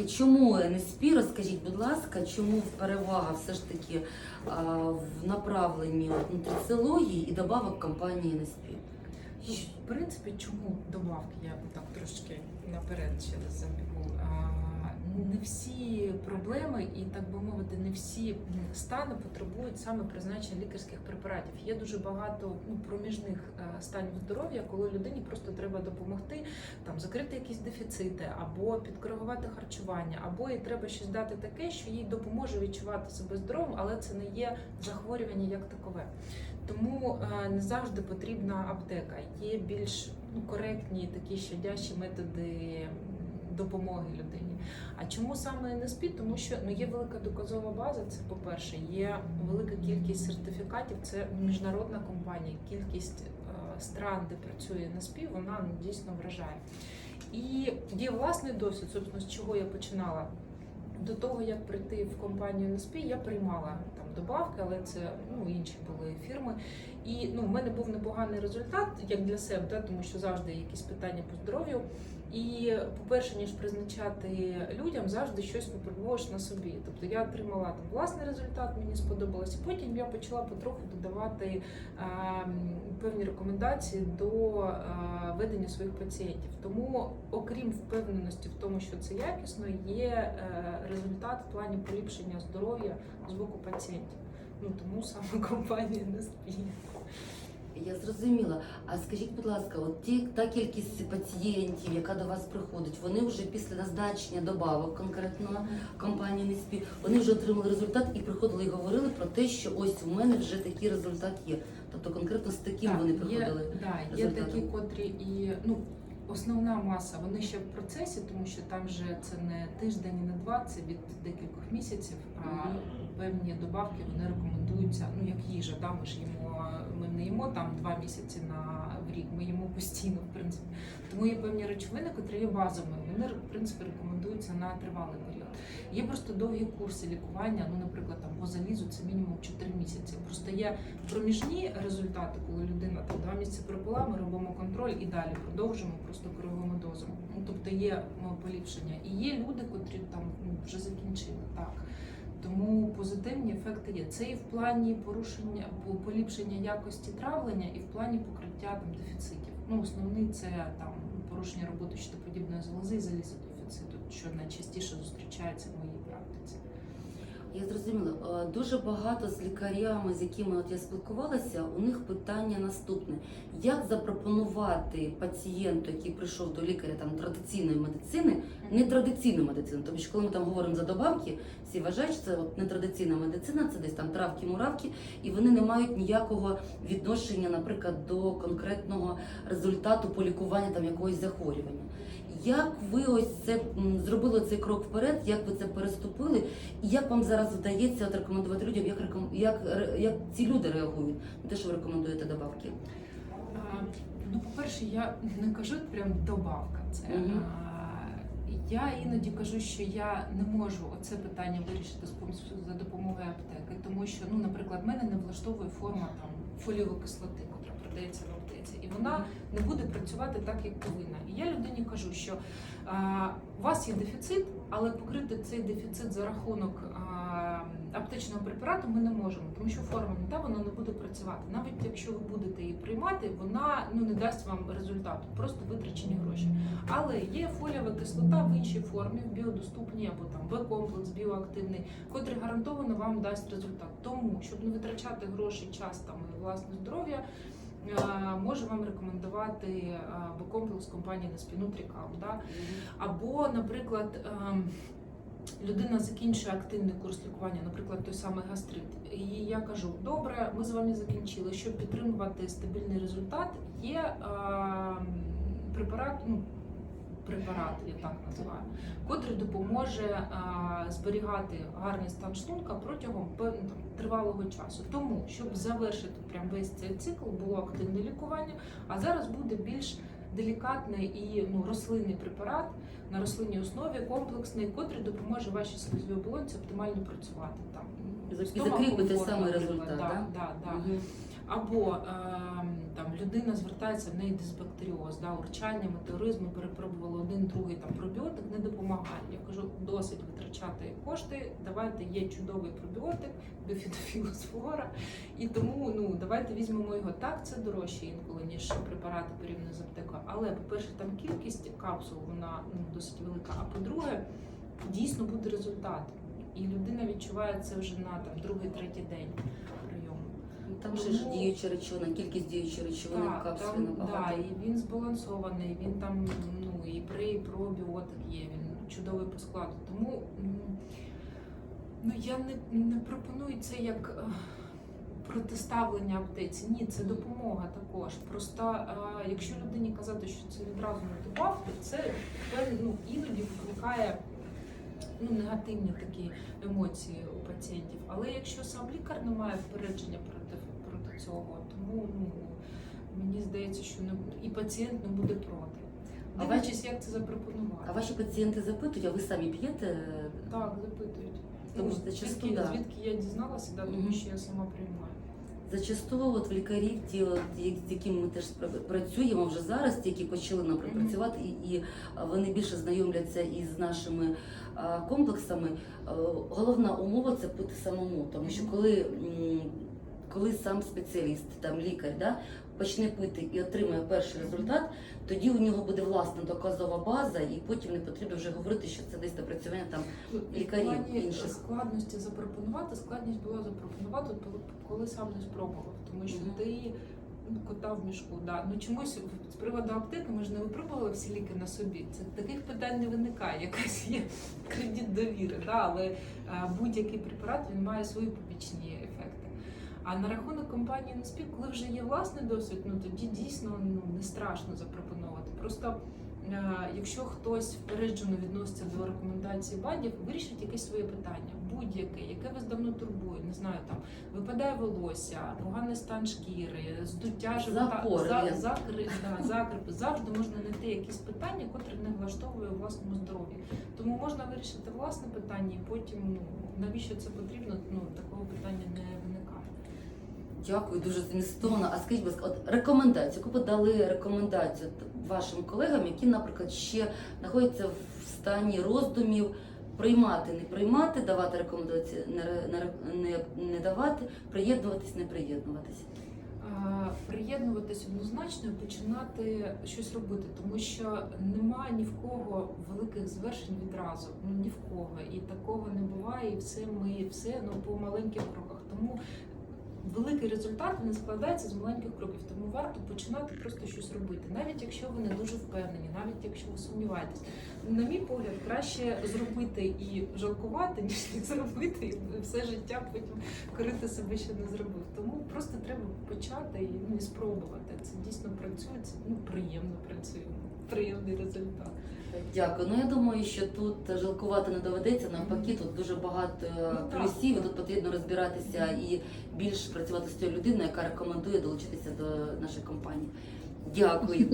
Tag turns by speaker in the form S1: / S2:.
S1: Чому НСП, розкажіть, будь ласка, чому перевага все ж таки в направленні от, нутриціології і добавок компанії НСП?
S2: Ну, в принципі, чому добавки? Я б так трошки наперед ще забігу. Не всі проблеми і, так би мовити, не всі стани потребують саме призначення лікарських препаратів. Є дуже багато ну, проміжних е, станів здоров'я, коли людині просто треба допомогти там закрити якісь дефіцити, або підкоригувати харчування, або їй треба щось дати таке, що їй допоможе відчувати себе здоровим, але це не є захворювання як такове. Тому е, не завжди потрібна аптека. Є більш ну, коректні такі щадящі методи допомоги людині. А чому саме НСП? Тому що ну є велика доказова база. Це по-перше, є велика кількість сертифікатів. Це міжнародна компанія, кількість е, стран, де працює НСП, вона ну, дійсно вражає. І є власний досвід, собственно, з чого я починала. До того як прийти в компанію НСП, я приймала там добавки, але це ну інші були фірми. І ну, в мене був непоганий результат як для себе, да, тому що завжди є якісь питання по здоров'ю. І по-перше, ніж призначати людям, завжди щось випробуєш на собі. Тобто я отримала там власний результат, мені сподобалось. Потім я почала потроху додавати е, певні рекомендації до е, ведення своїх пацієнтів. Тому, окрім впевненості в тому, що це якісно, є е, результат в плані поліпшення здоров'я з боку пацієнтів. Ну тому саме компанія не спіє.
S1: Я зрозуміла. А скажіть, будь ласка, от ті та кількість пацієнтів, яка до вас приходить, вони вже після назначення добавок конкретно компанії НСП, вони вже отримали результат і приходили і говорили про те, що ось у мене вже такий результат є. Тобто конкретно з таким
S2: Так,
S1: вони
S2: є, да, є такі, котрі і ну. Основна маса, вони ще в процесі, тому що там вже це не тиждень і не два, це від декількох місяців. А певні добавки вони рекомендуються, ну як їжа, да, ми ж їмо, ми не їмо там два місяці на в рік, ми їмо постійно, в принципі. Тому є певні речовини, котрі є базовими. Вони в принципі рекомендуються на тривалий період. Є просто довгі курси лікування. Ну, наприклад, там по залізу це мінімум 4 місяці. Просто є проміжні результати, коли людина там два місяці пропила, ми робимо контроль і далі продовжуємо, просто коригуємо дозу. Ну тобто є ну, поліпшення. І є люди, котрі там ну, вже закінчили так. Тому позитивні ефекти є. Це і в плані порушення поліпшення якості травлення, і в плані покриття там дефіцитів. Ну, основний це там порушення роботи щитоподібної залози і залізодефіциту, що найчастіше зустрічається в моїй практиці.
S1: Я зрозуміла. Е, Дуже багато з лікарями, з якими от я спілкувалася, у них питання наступне: як запропонувати пацієнту, який прийшов до лікаря там традиційної медицини, нетрадиційну медицину. Тобто, коли ми там говоримо за добавки, всі вважають, що це от нетрадиційна медицина, це десь там травки, муравки, і вони не мають ніякого відношення, наприклад, до конкретного результату полікування там якогось захворювання. Як ви ось це зробили цей крок вперед? Як ви це переступили? І як вам зараз вдається от рекомендувати людям, як як, як ці люди реагують на те, що ви рекомендуєте добавки?
S2: А, Ну, по-перше, я не кажу прям добавка. Це а, я іноді кажу, що я не можу оце питання вирішити за допомогою аптеки, тому що, ну, наприклад, мене не влаштовує форма там фоліової кислоти, яка продається в аптеці, і вона не буде працювати так, як повинна. І я людині кажу, що а, у вас є дефіцит, але покрити цей дефіцит за рахунок а, аптечного препарату ми не можемо, тому що форма не та вона не буде працювати. Навіть якщо ви будете її приймати, вона ну не дасть вам результату, просто витрачені гроші. Але є фолієва кислота в іншій формі, в біодоступній або там Б-комплекс біоактивний, котрий гарантовано вам дасть результат. Тому щоб не витрачати гроші, час там і власне здоров'я. Е, Можу вам рекомендувати е, Б-комплекс компанії Неспінутрікам. Да? Або, наприклад, ем, людина закінчує активний курс лікування, наприклад, той самий гастрит. І я кажу: добре, ми з вами закінчили. Щоб підтримувати стабільний результат, є ем, препарат. Ну, Препарат, я так називаю, котрий допоможе е, зберігати гарний стан шлунка протягом тривалого часу. Тому, щоб завершити прям весь цей цикл, було активне лікування, а зараз буде більш делікатний і ну, рослинний препарат на рослинній основі, комплексний, котрий допоможе вашій слизовій оболонці оптимально працювати. Там,
S1: І закріпити
S2: наприклад.
S1: результат,
S2: Да,
S1: да?
S2: да, да.
S1: Мгм.
S2: Або там людина звертається в неї дисбактеріоз, да, урчання, метеоризм, перепробували один, другий там пробіотик, не допомагає. Я кажу, досить витрачати кошти. Давайте є чудовий пробіотик, біфідофілус флора, і тому ну давайте візьмемо його. Так, це дорожче інколи ніж препарати порівняно з аптекою. Але по-перше, там кількість капсул вона ну досить велика. А по-друге, дійсно буде результат. І людина відчуває це вже на там другий, третій день прийому.
S1: Там же ж діючі речовини, кількість діючих речовин в
S2: Так,
S1: капсулі
S2: там, да,
S1: набагато.
S2: і він збалансований, він там ну і при і пробіотик є, він чудовий по складу. Тому м, ну я не, не пропоную це як е, протиставлення аптеці. Ні, це допомога також. Просто е, якщо людині казати, що це відразу не добавки, це певно, ну, іноді викликає ну, негативні такі емоції у пацієнтів. Але якщо сам лікар не має впередження проти, проти цього, тому ну, мені здається, що не і пацієнт не буде проти.
S1: А
S2: Дивлячись, як це запропонувати.
S1: А ваші пацієнти запитують, а ви самі п'єте?
S2: Так, запитують.
S1: Тому
S2: Ну,
S1: що зачасту,
S2: звідки,
S1: да.
S2: звідки я дізналася, да, тому що я сама приймаю.
S1: Зачасту от в лікарів, ті, от, з якими ми теж працюємо вже зараз, ті, які почали нам працювати, і, і вони більше знайомляться із нашими комплексами. Головна умова це пити самому, тому що коли, коли сам спеціаліст, там лікар, да, почне пити і отримає перший результат, тоді у нього буде власна доказова база, і потім не потрібно вже говорити, що це десь напрацювання там. Лікарів інших.
S2: складності запропонувати, складність була запропонувати, коли- коли сам не спробував. Тому що ти ну, кота в мішку. Да. Ну чомусь з приводу аптеки ми ж не випробували всі ліки на собі. Це таких питань не виникає. Якась є кредит довіри, да, але будь-який препарат він має свої побічні. А на рахунок компанії Неспік, коли вже є власний досвід, ну тоді дійсно ну не страшно запропонувати. Просто е, якщо хтось впереджено відноситься до рекомендацій БАДів, вирішить якесь своє питання, будь-яке, яке вас давно турбує, не знаю, там випадає волосся, поганий стан шкіри, здуття живота, за,
S1: Лен.
S2: закри, да, закрипи. Завжди можна знайти якісь питання, котрі не влаштовує власному здоров'ї. Тому можна вирішити власне питання, і потім ну навіщо це потрібно? Ну такого питання не виникає.
S1: Дякую, дуже змістовно. А скажіть, будь ласка, от рекомендацію, яку б дали рекомендацію вашим колегам, які, наприклад, ще знаходяться в стані роздумів, приймати, не приймати, давати рекомендації, не, не, не, давати, приєднуватись, не приєднуватись.
S2: Приєднуватись однозначно і починати щось робити, тому що немає ні в кого великих звершень відразу. Ну ні в кого. І такого не буває, і все ми все ну по маленьких кроках. Тому великий результат не складається з маленьких кроків. Тому варто починати просто щось робити, навіть якщо ви не дуже впевнені, навіть якщо ви сумніваєтесь. На мій погляд, краще зробити і жалкувати, ніж не зробити, і все життя потім корити себе, що не зробив. Тому просто треба почати і, ну, і спробувати. Це дійсно працює, це ну, приємно працює, приємний результат.
S1: Дякую. Ну я думаю, що тут жалкувати не доведеться. Навпаки, тут дуже багато е,
S2: Ну,
S1: плюсів. Тут потрібно розбиратися і більш працювати з тією людиною, яка рекомендує долучитися до нашої компанії. Дякую.